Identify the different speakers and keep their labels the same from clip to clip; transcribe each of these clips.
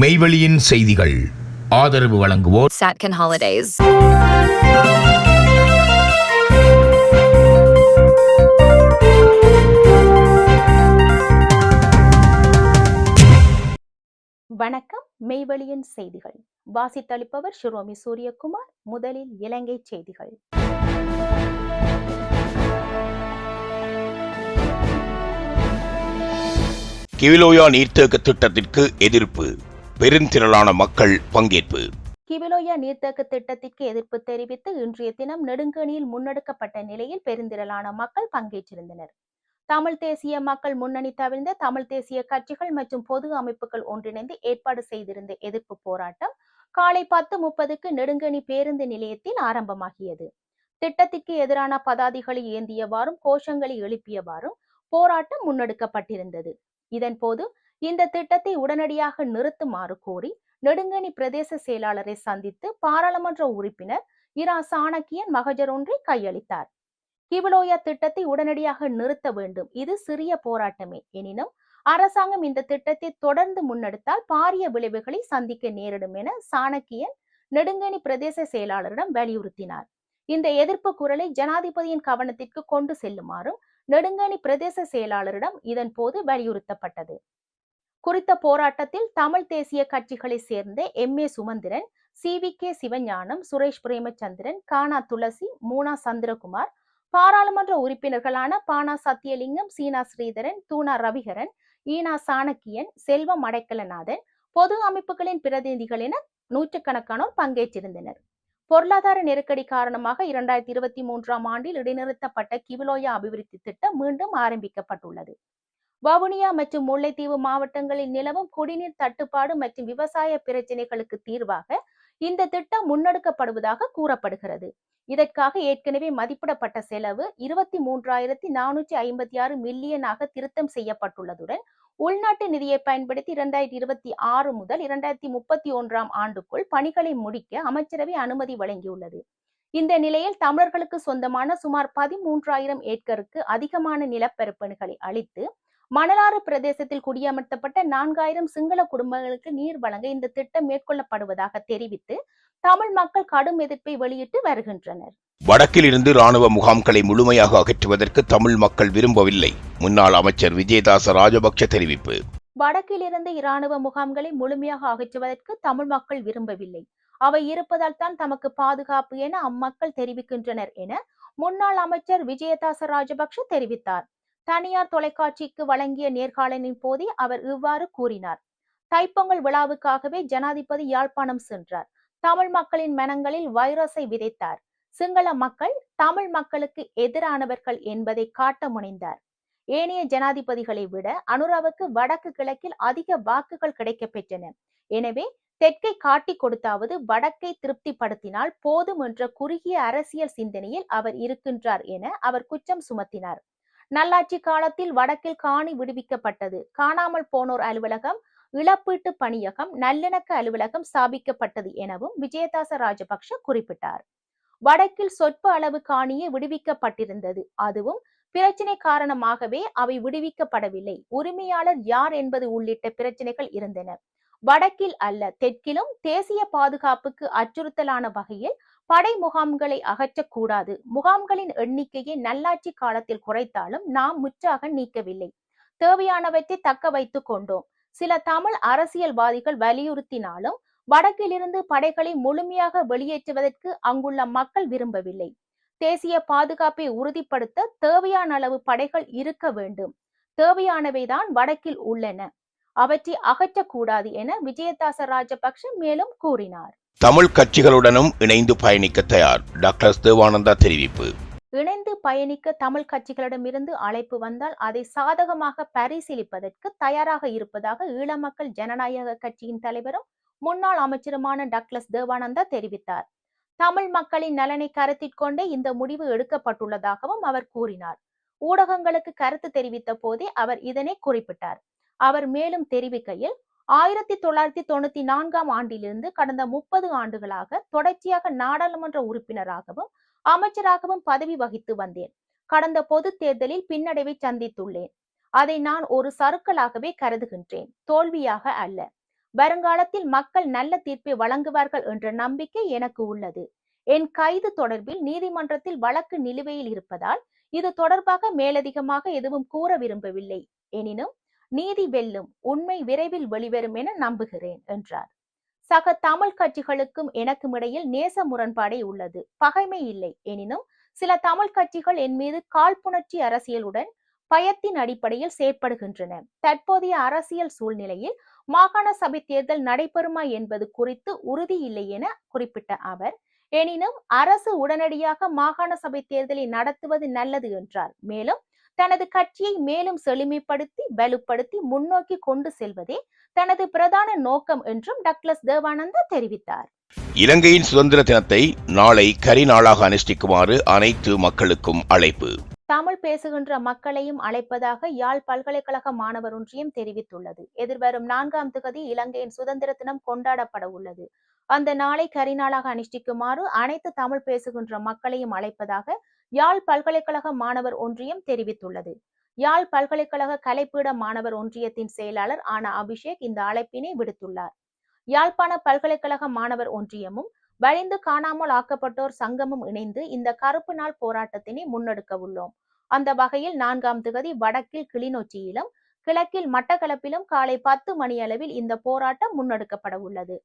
Speaker 1: மெய்வெளியின் செய்திகள். ஆதரவு வழங்குவோர்
Speaker 2: Satkin Holidays.
Speaker 3: வணக்கம். மெய்வெளியின் செய்திகள். வாசித்தளிப்பவர் ஷிரோமி சூரியகுமார். முதலில் இலங்கை செய்திகள்.
Speaker 4: கிவிலோயா நீர்த்தேக்க திட்டத்திற்கு எதிர்ப்பு. பெருந்திரளான மக்கள் பங்கேற்பு.
Speaker 3: கிவிலோயா நீர்த்தேக்க திட்டத்திற்கு எதிர்ப்பு தெரிவித்து இன்றைய தினம் நெடுங்கணியில் முன்னெடுக்கப்பட்ட நிலையில் பெருந்திரளான மக்கள் பங்கேற்றிருந்தனர். தமிழ் தேசிய மக்கள் முன்னணி தவிர்ந்த தமிழ் தேசிய கட்சிகள் மற்றும் பொது அமைப்புகள் ஒன்றிணைந்து ஏற்பாடு செய்திருந்த எதிர்ப்பு போராட்டம் காலை பத்து முப்பதுக்கு நெடுங்கணி பேருந்து நிலையத்தில் ஆரம்பமாகியது. திட்டத்திற்கு எதிரான பதாதிகளை ஏந்தியவாறும் கோஷங்களை எழுப்பியவாறும் போராட்டம் முன்னெடுக்கப்பட்டிருந்தது. இதன்போது இந்த திட்டத்தை உடனடியாக நிறுத்துமாறு கோரி நெடுங்கணி பிரதேச செயலாளரை சந்தித்து பாராளுமன்ற உறுப்பினர் இரா. சாணக்கியன் மகஜர் ஒன்றை கையளித்தார். கிவிலோயா திட்டத்தை உடனடியாக நிறுத்த வேண்டும். இது சிறிய போராட்டமே. எனினும் அரசாங்கம் இந்த திட்டத்தை தொடர்ந்து முன்னெடுத்தால் பாரிய விளைவுகளை சந்திக்க நேரிடும் என சாணக்கியன் நெடுங்கணி பிரதேச செயலாளரிடம் வலியுறுத்தினார். இந்த எதிர்ப்பு குரலை ஜனாதிபதியின் கவனத்திற்கு கொண்டு செல்லுமாறும் நெடுங்கணி பிரதேச செயலாளரிடம் இதன் போது வலியுறுத்தப்பட்டது. குறித்த போராட்டத்தில் தமிழ் தேசிய கட்சிகளை சேர்ந்த M. A. Sumanthiran C. V. K. Sivagnanam Suresh Premachandran Kana Thulasi Moona Chandrakumar பாராளுமன்ற உறுப்பினர்களான பானா சத்தியலிங்கம் சீனா ஸ்ரீதரன் தூணா ரவிகரன் ஈனா சாணக்கியன் செல்வம் அடைக்கலநாதன் பொது அமைப்புகளின் பிரதிநிதிகள் என நூற்றுக்கணக்கானோர் பங்கேற்றிருந்தனர். பொருளாதார நெருக்கடி காரணமாக இரண்டாயிரத்தி இருபத்தி மூன்றாம் ஆண்டில் இடைநிறுத்தப்பட்ட கிவிலோயா அபிவிருத்தி திட்டம் மீண்டும் ஆரம்பிக்கப்பட்டுள்ளது. வவுனியா மற்றும் முல்லைத்தீவு மாவட்டங்களில் நிலவும் குடிநீர் தட்டுப்பாடு மற்றும் விவசாய பிரச்சினைகளுக்கு தீர்வாக இந்த திட்டம் முன்னெடுக்கப்படுவதாக கூறப்படுகிறது. இதற்காக ஏற்கனவே மதிப்பிடப்பட்ட செலவு இருபத்தி மூன்றாயிரத்தி நானூற்றி ஐம்பத்தி ஆறு மில்லியனாக திருத்தம் செய்யப்பட்டுள்ளதுடன் உள்நாட்டு நிதியை பயன்படுத்தி இரண்டாயிரத்தி இருபத்தி ஆறு முதல் இரண்டாயிரத்தி முப்பத்தி ஒன்றாம் ஆண்டுக்குள் பணிகளை முடிக்க அமைச்சரவை அனுமதி வழங்கியுள்ளது. இந்த நிலையில் தமிழர்களுக்கு சொந்தமான சுமார் பதிமூன்றாயிரம் ஏக்கருக்கு அதிகமான நிலப்பரப்பணிகளை அளித்து மணலாறு பிரதேசத்தில் குடியமர்த்தப்பட்ட நான்காயிரம் சிங்கள குடும்பங்களுக்கு நீர் வழங்க இந்த திட்டம் மேற்கொள்ளப்படுவதாக தெரிவித்து தமிழ் மக்கள் கடும் எதிர்ப்பை வெளியிட்டு வருகின்றனர்.
Speaker 4: வடக்கில் இருந்து ராணுவ முகாம்களை முழுமையாக அகற்றுவதற்கு தமிழ் மக்கள் விரும்பவில்லை முன்னாள் அமைச்சர் விஜயதாச ராஜபக்ஷ தெரிவிப்பு.
Speaker 3: வடக்கிலிருந்து இராணுவ முகாம்களை முழுமையாக அகற்றுவதற்கு தமிழ் மக்கள் விரும்பவில்லை அவை இருப்பதால் தான் தமக்கு பாதுகாப்பு என அம்மக்கள் தெரிவிக்கின்றனர் என முன்னாள் அமைச்சர் விஜயதாச ராஜபக்ஷ தெரிவித்தார். தனியார் தொலைக்காட்சிக்கு வழங்கிய நேர்காணலின் போதே அவர் இவ்வாறு கூறினார். தைப்பொங்கல் விழாவுக்காகவே ஜனாதிபதி யாழ்ப்பாணம் சென்றார். தமிழ் மக்களின் மனங்களில் வைரஸை விதைத்தார். சிங்கள மக்கள் தமிழ் மக்களுக்கு எதிரானவர்கள் என்பதை காட்ட முனைந்தார். ஏனைய ஜனாதிபதிகளை விட அனுராவுக்கு வடக்கு கிழக்கில் அதிக வாக்குகள் கிடைக்கப் பெற்றன. எனவே தெற்கை காட்டி கொடுத்தாவது வடக்கை திருப்திப்படுத்தினால் போதும் என்ற குறுகிய அரசியல் சிந்தனையில் அவர் இருக்கின்றார் என அவர் குற்றம் சுமத்தினார். நல்லாட்சி காலத்தில் வடக்கில் காணி விடுவிக்கப்பட்டது. காணாமல் போனோர் அலுவலகம் இழப்பீட்டு பணியகம் நல்லிணக்க அலுவலகம் ஸ்தாபிக்கப்பட்டது எனவும் விஜயதாச ராஜபக்ஷ குறிப்பிட்டார். வடக்கில் சொற்ப அளவு காணியே விடுவிக்கப்பட்டிருந்தது. அதுவும் பிரச்சினை காரணமாகவே அவை விடுவிக்கப்படவில்லை. உரிமையாளர் யார் என்பது உள்ளிட்ட பிரச்சனைகள் இருந்தன. வடக்கில் அல்ல தெற்கிலும் தேசிய பாதுகாப்புக்கு அச்சுறுத்தலான வகையில் படை முகாம்களை அகற்றக்கூடாது. முகாம்களின் எண்ணிக்கையை நல்லாட்சி காலத்தில் குறைத்தாலும் நாம் முற்றாக நீக்கவில்லை. தேவையானவற்றை தக்க வைத்துக் கொண்டோம். சில தமிழ் அரசியல்வாதிகள் வலியுறுத்தினாலும் வடக்கிலிருந்து படைகளை முழுமையாக வெளியேற்றுவதற்கு அங்குள்ள மக்கள் விரும்பவில்லை. தேசிய பாதுகாப்பை உறுதிப்படுத்த தேவையான அளவு படைகள் இருக்க வேண்டும். தேவையானவைதான் வடக்கில் உள்ளன. அவற்றை அகற்றக்கூடாது என விஜயதாச ராஜபக்ஷ மேலும் கூறினார்.
Speaker 4: தமிழ் கட்சிகளுடனும் இணைந்து பயணிக்க தயார். டாக்டர் தேவானந்தா தெரிவிப்பு.
Speaker 3: இணைந்து பயணிக்க தமிழ் கட்சிகளிடமிருந்து அழைப்பு வந்தால் அதை சாதகமாக பரிசீலிப்பதற்கு தயாராக இருப்பதாக ஈழமக்கள் ஜனநாயக கட்சியின் தலைவரும் முன்னாள் அமைச்சருமான டக்ளஸ் தேவானந்தா தெரிவித்தார். தமிழ் மக்களின் நலனை கருத்தில் கொண்டே இந்த முடிவு எடுக்கப்பட்டுள்ளதாகவும் அவர் கூறினார். ஊடகங்களுக்கு கருத்து தெரிவித்த போதே அவர் இதனை குறிப்பிட்டார். அவர் மேலும் தெரிவிக்கையில் ஆயிரத்தி தொள்ளாயிரத்தி தொண்ணூத்தி நான்காம் ஆண்டிலிருந்து கடந்த முப்பது ஆண்டுகளாக தொடர்ச்சியாக நாடாளுமன்ற உறுப்பினராகவும் அமைச்சராகவும் பதவி வகித்து வந்தேன். கடந்த பொது தேர்தலில் பின்னடைவை சந்தித்துள்ளேன். அதை நான் ஒரு சறுக்கலாகவே கருதுகின்றேன். தோல்வியாக அல்ல. வருங்காலத்தில் மக்கள் நல்ல தீர்ப்பை வழங்குவார்கள் என்ற நம்பிக்கை எனக்கு உள்ளது. என் கைது தொடர்பில் நீதிமன்றத்தில் வழக்கு நிலுவையில் இருப்பதால் இது தொடர்பாக மேலதிகமாக எதுவும் கூற விரும்பவில்லை. எனினும் நீதி வெல்லும் உண்மை விரைவில் வெளிவரும் என நம்புகிறேன் என்றார். சக தமிழ் கட்சிகளுக்கும் எனக்கும் இடையில் நேச முரண்பாடே உள்ளது. பகைமை இல்லை. எனினும் சில தமிழ் கட்சிகள் என் மீது காழ்ப்புணர்ச்சி அரசியலுடன் பயத்தின் அடிப்படையில் செயற்படுகின்றன. தற்போதைய அரசியல் சூழ்நிலையில் மாகாண சபை தேர்தல் நடைபெறுமா என்பது குறித்து உறுதி இல்லை என குறிப்பிட்ட அவர் எனினும் அரசு உடனடியாக மாகாண சபை தேர்தலை நடத்துவது நல்லது என்றார். மேலும் தனது கட்சியை மேலும் செழுமைப்படுத்தி வலுப்படுத்தி முன்னோக்கி கொண்டு செல்வதே தனது பிரதான நோக்கம் என்றும் டக்ளஸ் தேவானந்தா தெரிவித்தார்.
Speaker 4: இலங்கையின் சுதந்திர தினத்தை நாளை கரிநாளாக அனுஷ்டிக்குமாறு அனைத்து மக்களுக்கும் அழைப்பு.
Speaker 3: தமிழ் பேசுகின்ற மக்களையும் அழைப்பதாக யாழ் பல்கலைக்கழக மாணவர் ஒன்றியம் தெரிவித்துள்ளது. எதிர்வரும் நான்காம் திகதி இலங்கையின் சுதந்திர தினம் கொண்டாடப்பட உள்ளது. அந்த நாளை கரிநாளாக அனுஷ்டிக்குமாறு அனைத்து தமிழ் பேசுகின்ற மக்களையும் அழைப்பதாக யாழ் பல்கலைக்கழக மாணவர் ஒன்றியம் தெரிவித்துள்ளது. யாழ் பல்கலைக்கழக கலைப்பீட மாணவர் ஒன்றியத்தின் செயலாளர் ஆனா அபிஷேக் இந்த அழைப்பினை விடுத்துள்ளார். யாழ்ப்பாண பல்கலைக்கழக மாணவர் ஒன்றியமும் வழிந்து காணாமல் ஆக்கப்பட்டோர் சங்கமும் இணைந்து இந்த கருப்பு நாள் போராட்டத்தினை முன்னெடுக்க உள்ளோம். அந்த வகையில் நான்காம் திகதி வடக்கில் கிளிநொச்சியிலும் கிழக்கில் மட்டக்களப்பிலும் காலை பத்து மணி அளவில் இந்த போராட்டம் முன்னெடுக்கப்பட உள்ளது.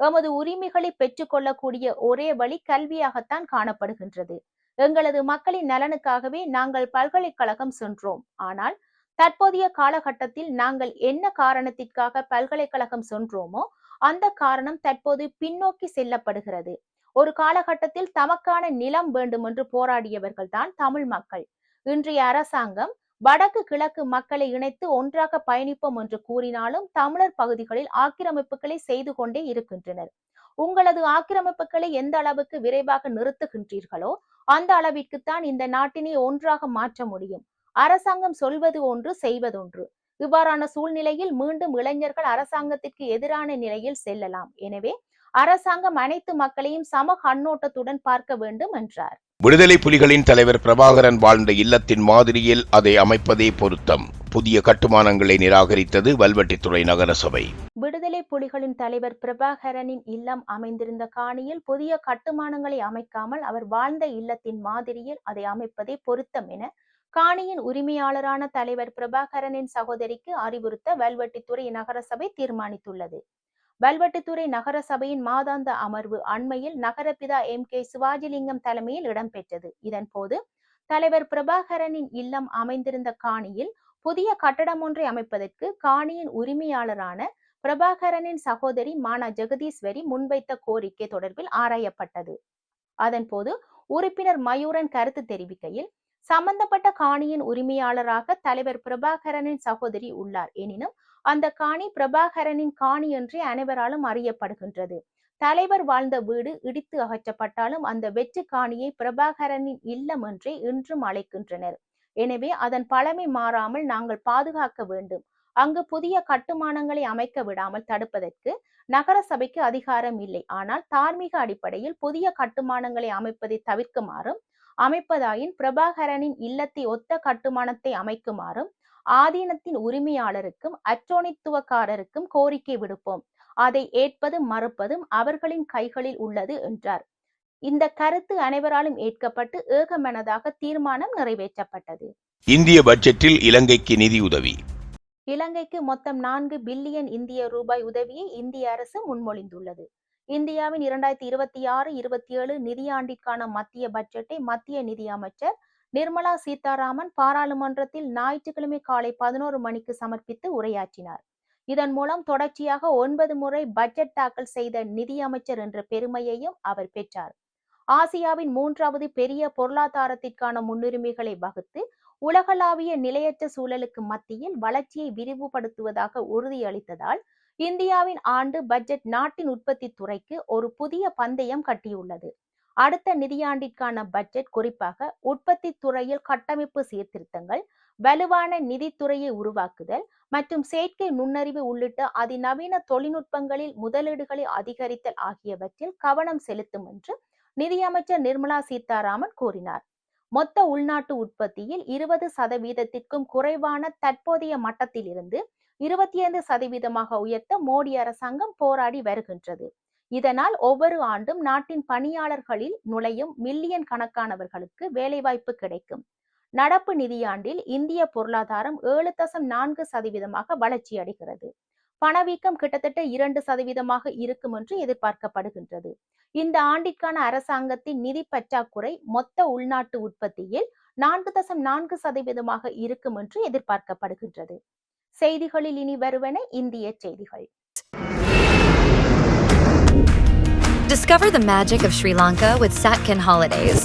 Speaker 3: எமது உரிமைகளை பெற்றுக்கொள்ளக்கூடிய ஒரே வழி கல்வியாகத்தான் காணப்படுகின்றது. எங்களது மக்களின் நலனுக்காகவே நாங்கள் பல்கலைக்கழகம் சென்றோம். ஆனால் தற்போதைய காலகட்டத்தில் நாங்கள் என்ன காரணத்திற்காக பல்கலைக்கழகம் சென்றோமோ அந்த காரணம் தற்போது பின்னோக்கி செல்லப்படுகிறது. ஒரு காலகட்டத்தில் தமக்கான நிலம் வேண்டும் என்று போராடியவர்கள் தான் தமிழ் மக்கள். இன்றைய அரசாங்கம் வடக்கு கிழக்கு மக்களை இணைத்து ஒன்றாக பயணிப்போம் என்று கூறினாலும் தமிழர் பகுதிகளில் ஆக்கிரமிப்புகளை செய்து கொண்டே இருக்கின்றனர். உங்களது ஆக்கிரமிப்புகளை எந்த அளவுக்கு விரைவாக நிறுத்துகின்றீர்களோ அந்த அளவிற்குத்தான் இந்த நாட்டினை ஒன்றாக மாற்ற முடியும். அரசாங்கம் சொல்வது ஒன்று செய்வதொன்று இவ்வாறான சூழ்நிலையில் மீண்டும் இளைஞர்கள் அரசாங்கத்திற்கு எதிரான நிலையில் செல்லலாம். எனவே அரசாங்கம் அனைத்து மக்களையும் சம கண்ணோட்டத்துடன் பார்க்க வேண்டும் என்றார்.
Speaker 4: விடுதலை புலிகளின் தலைவர் பிரபாகரன் வாழ்ந்த இல்லத்தின் மாதிரியில் அதை அமைப்பதே பொருத்தம். புதிய கட்டுமானங்களை நிராகரித்தது வல்வெட்டித்துறை நகரசபை.
Speaker 3: விடுதலை புலிகளின் தலைவர் பிரபாகரனின் இல்லம் அமைந்திருந்த காணியில் புதிய கட்டுமானங்களை அமைக்காமல் அவர் வாழ்ந்த இல்லத்தின் மாதிரியில் அதை அமைப்பதே பொருத்தம் என காணியின் உரிமையாளரான தலைவர் பிரபாகரனின் சகோதரிக்கு அறிவுறுத்த வல்வெட்டித்துறை நகரசபை தீர்மானித்துள்ளது. வல்வெட்டித்துறை நகரசபையின் மாதாந்த அமர்வு அண்மையில் நகரபிதா எம். கே. சிவாஜிலிங்கம் தலைமையில் இடம்பெற்றது. இதன் போது தலைவர் பிரபாகரனின் இல்லம் அமைந்திருந்த காணியில் புதிய கட்டடம் ஒன்றை அமைப்பதற்கு காணியின் உரிமையாளரான பிரபாகரனின் சகோதரி மானா ஜெகதீஸ்வரி முன்வைத்த கோரிக்கை தொடர்பில் ஆராயப்பட்டது. அதன்போது உறுப்பினர் மயூரன் கருத்து தெரிவிக்கையில் சம்பந்தப்பட்ட காணியின் உரிமையாளராக தலைவர் பிரபாகரனின் சகோதரி உள்ளார். எனினும் அந்த காணி பிரபாகரனின் காணி என்றே அனைவராலும் அறியப்படுகின்றது. தலைவர் வாழ்ந்த வீடு இடித்து அகற்றப்பட்டாலும் அந்த வெற்று காணியை பிரபாகரனின் இல்லம் என்றே இன்றும் அழைக்கின்றனர். எனவே அதன் பழமை மாறாமல் நாங்கள் பாதுகாக்க வேண்டும். அங்கு புதிய கட்டுமானங்களை அமைக்க விடாமல் தடுப்பதற்கு நகர சபைக்கு அதிகாரம் இல்லை. ஆனால் தார்மீக அடிப்படையில் புதிய கட்டுமானங்களை அமைப்பதை தவிர்க்குமாறும் அமைப்பதாயின் பிரபாகரனின் இல்லத்தை ஒத்த கட்டுமானத்தை அமைக்குமாறும் ஆதீனத்தின் உரிமையாளருக்கும் அச்சோனித்துவக்காரருக்கும் கோரிக்கை விடுப்போம். அதை ஏற்பதும் மறுப்பதும் அவர்களின் கைகளில் உள்ளது என்றார். இந்த கருத்து அனைவராலும் ஏற்கப்பட்டு ஏகமனதாக தீர்மானம் நிறைவேற்றப்பட்டது.
Speaker 4: இந்திய பட்ஜெட்டில் இலங்கைக்கு நிதியுதவி.
Speaker 3: இலங்கைக்கு மொத்தம் நான்கு பில்லியன் இந்திய ரூபாய் உதவியை இந்திய அரசு முன்மொழிந்துள்ளது. இந்தியாவின் இரண்டாயிரத்தி இருபத்தி ஆறு இருபத்தி ஏழு நிதியாண்டிற்கான மத்திய பட்ஜெட்டை மத்திய நிதி அமைச்சர் நிர்மலா சீதாராமன் பாராளுமன்றத்தில் ஞாயிற்றுக்கிழமை காலை பதினோரு மணிக்கு சமர்ப்பித்து உரையாற்றினார். இதன் மூலம் தொடர்ச்சியாக ஒன்பது முறை பட்ஜெட் தாக்கல் செய்த நிதியமைச்சர் என்ற பெருமையையும் அவர் பெற்றார். ஆசியாவின் மூன்றாவது பெரிய பொருளாதாரத்திற்கான முன்னுரிமைகளை வகுத்து உலகளாவிய நிலையற்ற சூழலுக்கு மத்தியில் வளர்ச்சியை விரிவுபடுத்துவதாக உறுதியளித்ததால் இந்தியாவின் ஆண்டு பட்ஜெட் நாட்டின் உற்பத்தி துறைக்கு ஒரு புதிய பந்தயம் கட்டியுள்ளது. அடுத்த நிதியாண்டிற்கான பட்ஜெட் குறிப்பாக உற்பத்தி துறையில் கட்டமைப்பு சீர்திருத்தங்கள் வலுவான நிதித்துறையை உருவாக்குதல் மற்றும் செயற்கை நுண்ணறிவு உள்ளிட்ட அதிநவீன தொழில்நுட்பங்களில் முதலீடுகளை அதிகரித்தல் ஆகியவற்றில் கவனம் செலுத்தும் என்று நிதியமைச்சர் நிர்மலா சீதாராமன் கூறினார். மொத்த உள்நாட்டு உற்பத்தியில் இருபது சதவீதத்திற்கும் குறைவான தற்போதைய மட்டத்திலிருந்து இருபத்தி ஐந்து சதவீதமாக உயர்த்த மோடி அரசாங்கம் போராடி வருகின்றது. இதனால் ஒவ்வொரு ஆண்டும் நாட்டின் பணியாளர்களில் நுழையும் மில்லியன் கணக்கானவர்களுக்கு வேலைவாய்ப்பு கிடைக்கும். நடப்பு நிதியாண்டில் இந்திய பொருளாதாரம் ஏழு தசம் நான்கு சதவீதமாக வளர்ச்சி அடைகிறது பணவீக்கம் கிட்டத்தட்ட இரண்டு சதவீதமாக இருக்கும் என்று எதிர்பார்க்கப்படுகின்றது. இந்த ஆண்டிற்கான அரசாங்கத்தின் நிதி பற்றாக்குறை மொத்த உள்நாட்டு உற்பத்தியில் நான்கு தசம் நான்கு சதவீதமாக இருக்கும் என்று எதிர்பார்க்கப்படுகின்றது. செய்திகளில் இனி வருவன இந்திய செய்திகள்.
Speaker 2: Discover the magic of Sri Lanka with Satkin Holidays.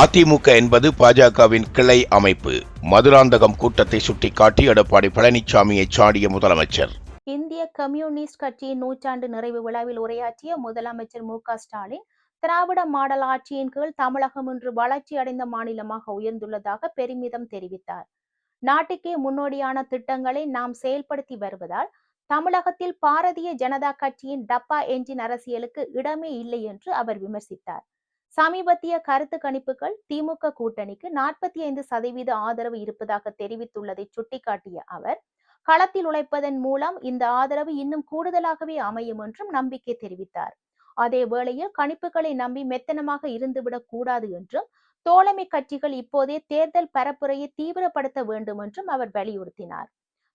Speaker 4: AIADMK என்பது பாஜகவின் கிளை அமைப்பு. மதுராந்தகம் கூட்டத்தை சுட்டிக்காட்டி எடப்பாடி பழனிசாமியை சாடிய முதலமைச்சர்.
Speaker 3: இந்திய கம்யூனிஸ்ட் கட்சியின் நூற்றாண்டு நிறைவு விழாவில் உரையாற்றிய முதலமைச்சர் மு ஸ்டாலின் திராவிட மாடல் ஆட்சியின் கீழ் தமிழகம் இன்று வளர்ச்சி அடைந்த மாநிலமாக உயர்ந்துள்ளதாக பெருமிதம் தெரிவித்தார். நாட்டுக்கே முன்னோடியான திட்டங்களை நாம் செயல்படுத்தி வருவதால் தமிழகத்தில் பாரதிய ஜனதா கட்சியின் டப்பா என்ஜின் அரசியலுக்கு இடமே இல்லை என்று அவர் விமர்சித்தார். சமீபத்திய கருத்து கணிப்புகள் திமுக கூட்டணிக்கு நாற்பத்தி ஐந்து சதவீத ஆதரவு இருப்பதாக தெரிவித்துள்ளதை சுட்டிக்காட்டிய அவர் களத்தில் உழைப்பதன் மூலம் இந்த ஆதரவு இன்னும் கூடுதலாகவே அமையும் என்றும் நம்பிக்கை தெரிவித்தார். அதே வேளையில் கணிப்புகளை நம்பி மெத்தனமாக இருந்துவிடக் கூடாது என்றும் தோழமை கட்சிகள் இப்போதே தேர்தல் பரப்புரையை தீவிரப்படுத்த வேண்டும் என்றும் அவர் வலியுறுத்தினார்.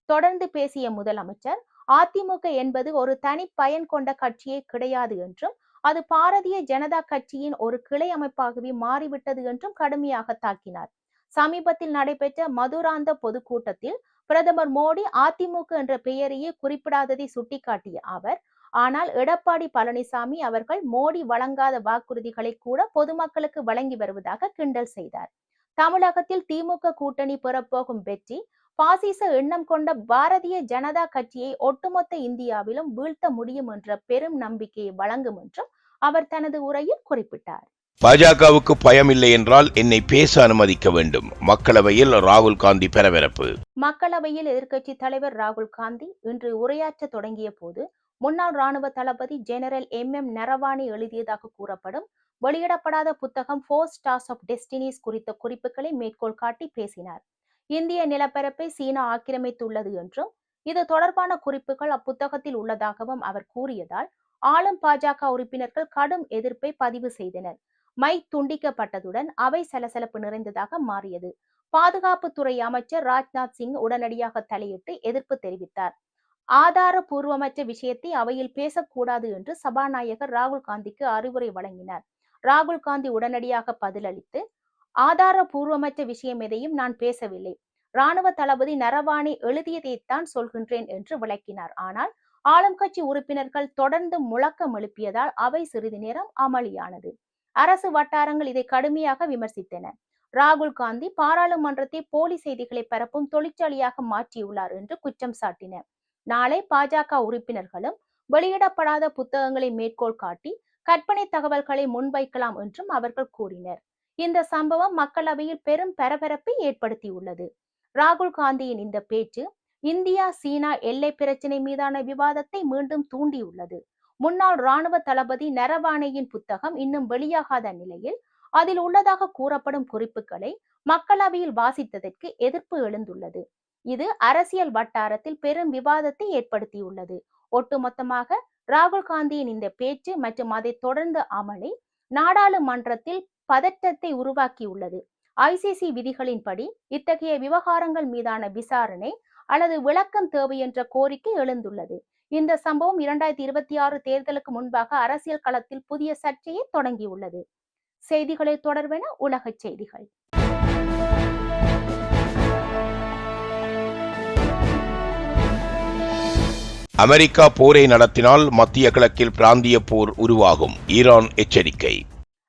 Speaker 3: தொடர்ந்து பேசிய முதலமைச்சர் அதிமுக என்பது ஒரு தனி பயன் கொண்ட கட்சியே கிடையாது என்றும் அது பாரதிய ஜனதா கட்சியின் ஒரு கிளை அமைப்பாகவே மாறிவிட்டது என்றும் கடுமையாக தாக்கினார். சமீபத்தில் நடைபெற்ற மதுராந்த பொதுக்கூட்டத்தில் பிரதமர் மோடி அதிமுக என்ற பெயரையே குறிப்பிடாததை சுட்டிக்காட்டிய அவர் ஆனால் எடப்பாடி பழனிசாமி அவர்கள் மோடி வழங்காத வாக்குறுதிகளை கூட பொதுமக்களுக்கு வழங்கி வருவதாக கிண்டல் செய்தார். தமிழகத்தில் திமுக கூட்டணி பெறப்போகும் வெற்றி பாசிச எண்ணம் கொண்ட பாரதிய ஜனதா கட்சியை ஒட்டுமொத்த இந்தியாவிலும் வீழ்த்த முடியும் என்ற பெரும் நம்பிக்கையை வழங்கும் என்றும் அவர் தனது உரையில் குறிப்பிட்டார்.
Speaker 4: பாஜகவுக்கு பயமில்லை என்றால் என்னை பேச அனுமதிக்க வேண்டும். மக்களவையில் ராகுல் காந்தி பெரபரப்பு.
Speaker 3: மக்களவையில் எதிர்க்கட்சி தலைவர் ராகுல் காந்தி இன்று உரையாற்ற தொடங்கிய போது முன்னாள் ராணுவ தளபதி ஜெனரல் எம். எம். நரவானே எழுதியதாக கூறப்படும் வெளியிடப்படாத புத்தகம் ஃபோர் ஸ்டார்ஸ் ஆஃப் டெஸ்டினிஸ் குறித்த குறிப்புகளை மேற்கோள் காட்டி பேசினார். இந்திய நிலப்பரப்பை சீனா ஆக்கிரமித்துள்ளது என்றும் இது தொடர்பான குறிப்புகள் அப்புத்தகத்தில் உள்ளதாகவும் அவர் கூறியதால் ஆளும் பாஜக உறுப்பினர்கள் கடும் எதிர்ப்பை பதிவு செய்தனர். மைக் துண்டிக்கப்பட்டதுடன் அவை சலசலப்பு நிறைந்ததாக மாறியது. பாதுகாப்புத்துறை அமைச்சர் ராஜ்நாத் சிங் உடனடியாக தலையிட்டு எதிர்ப்பு தெரிவித்தார். ஆதாரபூர்வமற்ற விஷயத்தை அவையில் பேசக்கூடாது என்று சபாநாயகர் ராகுல் காந்திக்கு அறிவுரை வழங்கினார். ராகுல் காந்தி உடனடியாக பதிலளித்து ஆதாரபூர்வமற்ற விஷயம் எதையும் நான் பேசவில்லை. ராணுவ தளபதி நரவானே எழுதியதைத்தான் சொல்கின்றேன் என்று விளக்கினார். ஆனால் ஆளும் கட்சி உறுப்பினர்கள் தொடர்ந்து முழக்கம் எழுப்பியதால் அவை சிறிது நேரம் அமளியானது. அரசு வட்டாரங்கள் இதை கடுமையாக விமர்சித்தன. ராகுல் காந்தி பாராளுமன்றத்தை போலி செய்திகளை பரப்பும் தொழிற்சாலையாக மாற்றியுள்ளார் என்று குற்றம் சாட்டின. நாளை பாஜக உறுப்பினர்களும் வெளியிடப்படாத புத்தகங்களை மேற்கோள் காட்டி கற்பனை தகவல்களை முன்வைக்கலாம் என்றும் அவர்கள் கூறினர். இந்த சம்பவம் மக்களவையில் பெரும் பரபரப்பை ஏற்படுத்தியுள்ளது. ராகுல் காந்தியின் இந்த பேச்சு இந்தியா சீனா எல்லை பிரச்சினை மீதான விவாதத்தை மீண்டும் தூண்டியுள்ளது. முன்னாள் ராணுவ தளபதி நரவானேயின் புத்தகம் இன்னும் வெளியாகாத நிலையில் அதில் உள்ளதாக கூறப்படும் குறிப்புகளை மக்களவையில் வாசித்ததற்கு எதிர்ப்பு எழுந்துள்ளது. இது அரசியல் வட்டாரத்தில் பெரும் விவாதத்தை ஏற்படுத்தியுள்ளது. ஒட்டுமொத்தமாக ராகுல் காந்தியின் இந்த பேச்சு மற்றும் அதை தொடர்ந்த அமளி நாடாளுமன்றத்தில் பதற்றத்தை உருவாக்கியுள்ளது. ஐசிசி விதிகளின்படி இத்தகைய விவகாரங்கள் மீதான விசாரணை அல்லது விளக்கம் தேவை என்ற கோரிக்கை எழுந்துள்ளது. இந்த சம்பவம் இரண்டாயிரத்தி இருபத்தி ஆறு தேர்தலுக்கு முன்பாக அரசியல் களத்தில் புதிய சர்ச்சையை தொடங்கியுள்ளது. செய்திகளை தொடர்வென உலகச் செய்திகள்.
Speaker 4: அமெரிக்கா போரை நடத்தினால் மத்திய கிழக்கில் பிராந்திய போர் உருவாகும். ஈரான் எச்சரிக்கை.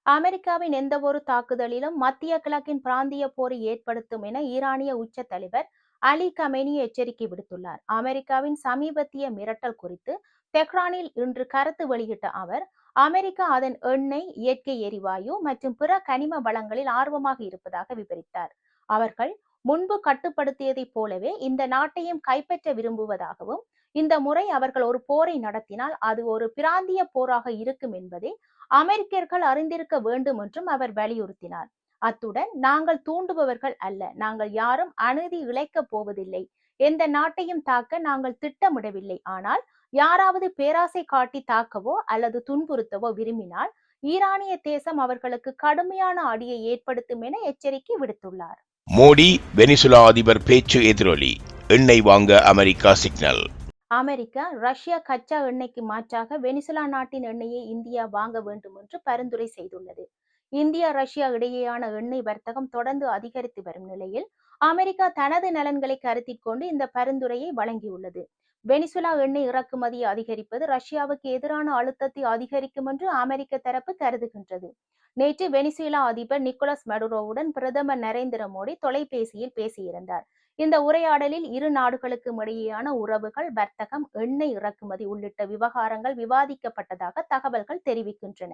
Speaker 3: அமெரிக்காவின் எந்தவொரு தாக்குதலிலும் மத்திய கிழக்கின் பிராந்திய போரை ஏற்படுத்தும் என ஈரானிய உச்ச தலைவர் அலி கமேனி எச்சரிக்கை விடுத்துள்ளார். அமெரிக்காவின் சமீபத்திய மிரட்டல் குறித்து தெஹ்ரானில் இன்று கருத்து வெளியிட்ட அவர் அமெரிக்கா அதன் எண்ணெய் இயற்கை எரிவாயு மற்றும் பிற கனிம வளங்களில் ஆர்வமாக இருப்பதாக விவரித்தார். அவர்கள் முன்பு கட்டுப்படுத்தியதைப் போலவே இந்த நாட்டையும் கைப்பற்ற விரும்புவதாகவும் இந்த முறை அவர்கள் ஒரு போரை நடத்தினால் அது ஒரு பிராந்திய போராக இருக்கும் என்பதை அமெரிக்கர்கள் அறிந்திருக்க வேண்டும் என்றும் அவர் வலியுறுத்தினார். அத்துடன் நாங்கள் தூண்டுபவர்கள் அல்ல நாங்கள் யாரும் அநீதி இழைக்கப் போவதில்லை. எந்த நாட்டையும் தாக்க நாங்கள் திட்டமிடவில்லை. ஆனால் யாராவது பேராசை காட்டி தாக்கவோ அல்லது துன்புறுத்தவோ விரும்பினால் ஈரானிய தேசம் அவர்களுக்கு கடுமையான அடியை ஏற்படுத்தும் என எச்சரிக்கை விடுத்துள்ளார்.
Speaker 4: மோடி வெனிசுலா அதிபர் பேச்சு எதிரொலி. எண்ணெய் வாங்க அமெரிக்கா சிக்னல்.
Speaker 3: அமெரிக்கா ரஷ்யா கச்சா எண்ணெய்க்கு மாற்றாக வெனிசுலா நாட்டின் எண்ணெயை இந்தியா வாங்க வேண்டும் என்று பரிந்துரை செய்துள்ளது. இந்தியா ரஷ்யா இடையேயான எண்ணெய் வர்த்தகம் தொடர்ந்து அதிகரித்து வரும் நிலையில் அமெரிக்கா தனது நலன்களை கருத்தில் கொண்டு இந்த பரிந்துரையை வழங்கியுள்ளது. வெனிசுலா எண்ணெய் இறக்குமதியை அதிகரிப்பது ரஷ்யாவுக்கு எதிரான அழுத்தத்தை அதிகரிக்கும் என்று அமெரிக்க தரப்பு கருதுகின்றது. நேற்று வெனிசுலா அதிபர் நிக்கோலஸ் மடுரோவுடன் பிரதமர் நரேந்திர மோடி தொலைபேசியில் பேசியிருந்தார். இந்த உரையாடலில் இரு நாடுகளுக்கும் இடையேயான உறவுகள் வர்த்தகம் எண்ணெய் இறக்குமதி உள்ளிட்ட விவகாரங்கள் விவாதிக்கப்பட்டதாக தகவல்கள் தெரிவிக்கின்றன.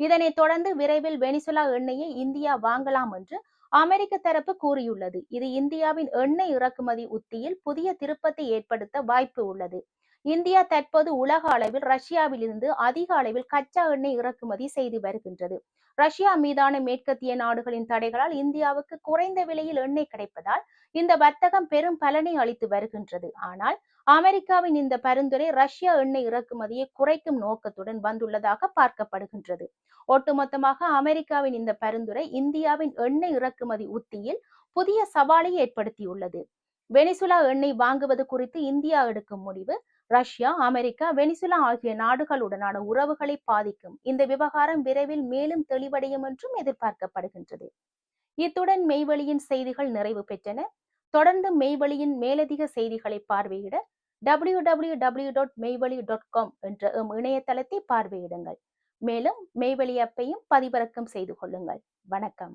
Speaker 3: இதனைத் தொடர்ந்து விரைவில் வெனிசுலா எண்ணெயை இந்தியா வாங்கலாம் என்று அமெரிக்க தரப்பு கூறியுள்ளது. இது இந்தியாவின் எண்ணெய் இறக்குமதி உத்தியில் புதிய திருப்பத்தை ஏற்படுத்த வாய்ப்பு உள்ளது. இந்தியா தற்போது உலக அளவில் ரஷ்யாவிலிருந்து அதிக அளவில் கச்சா எண்ணெய் இறக்குமதி செய்து வருகின்றது. ரஷ்யா மீதான மேற்கத்திய நாடுகளின் தடைகளால் இந்தியாவுக்கு குறைந்த விலையில் எண்ணெய் கிடைப்பதால் இந்த வர்த்தகம் பெரும் பலனை அளித்து வருகின்றது. ஆனால் அமெரிக்காவின் இந்த பரிந்துரை ரஷ்யா எண்ணெய் இறக்குமதியை குறைக்கும் நோக்கத்துடன் வந்துள்ளதாக பார்க்கப்படுகின்றது. ஒட்டுமொத்தமாக அமெரிக்காவின் இந்த பரிந்துரை இந்தியாவின் எண்ணெய் இறக்குமதி உத்தியில் புதிய சவாலை ஏற்படுத்தியுள்ளது. வெனிசுலா எண்ணெய் வாங்குவது குறித்து இந்தியா எடுக்கும் முடிவு ரஷ்யா அமெரிக்கா வெனிசுலா ஆகிய நாடுகளுடனான உறவுகளை பாதிக்கும். இந்த விவகாரம் விரைவில் மேலும் தெளிவடையும் என்றும் எதிர்பார்க்கப்படுகின்றது. இத்துடன் மெய்வெளியின் செய்திகள் நிறைவு பெற்றன. தொடர்ந்து மெய்வெளியின் மேலதிக செய்திகளை பார்வையிட W W W dot Meiveli dot com என்ற எம் இணையதளத்தை பார்வையிடுங்கள். மேலும் மெய்வெளி அப்பையும் பதிவிறக்கம் செய்து கொள்ளுங்கள். வணக்கம்.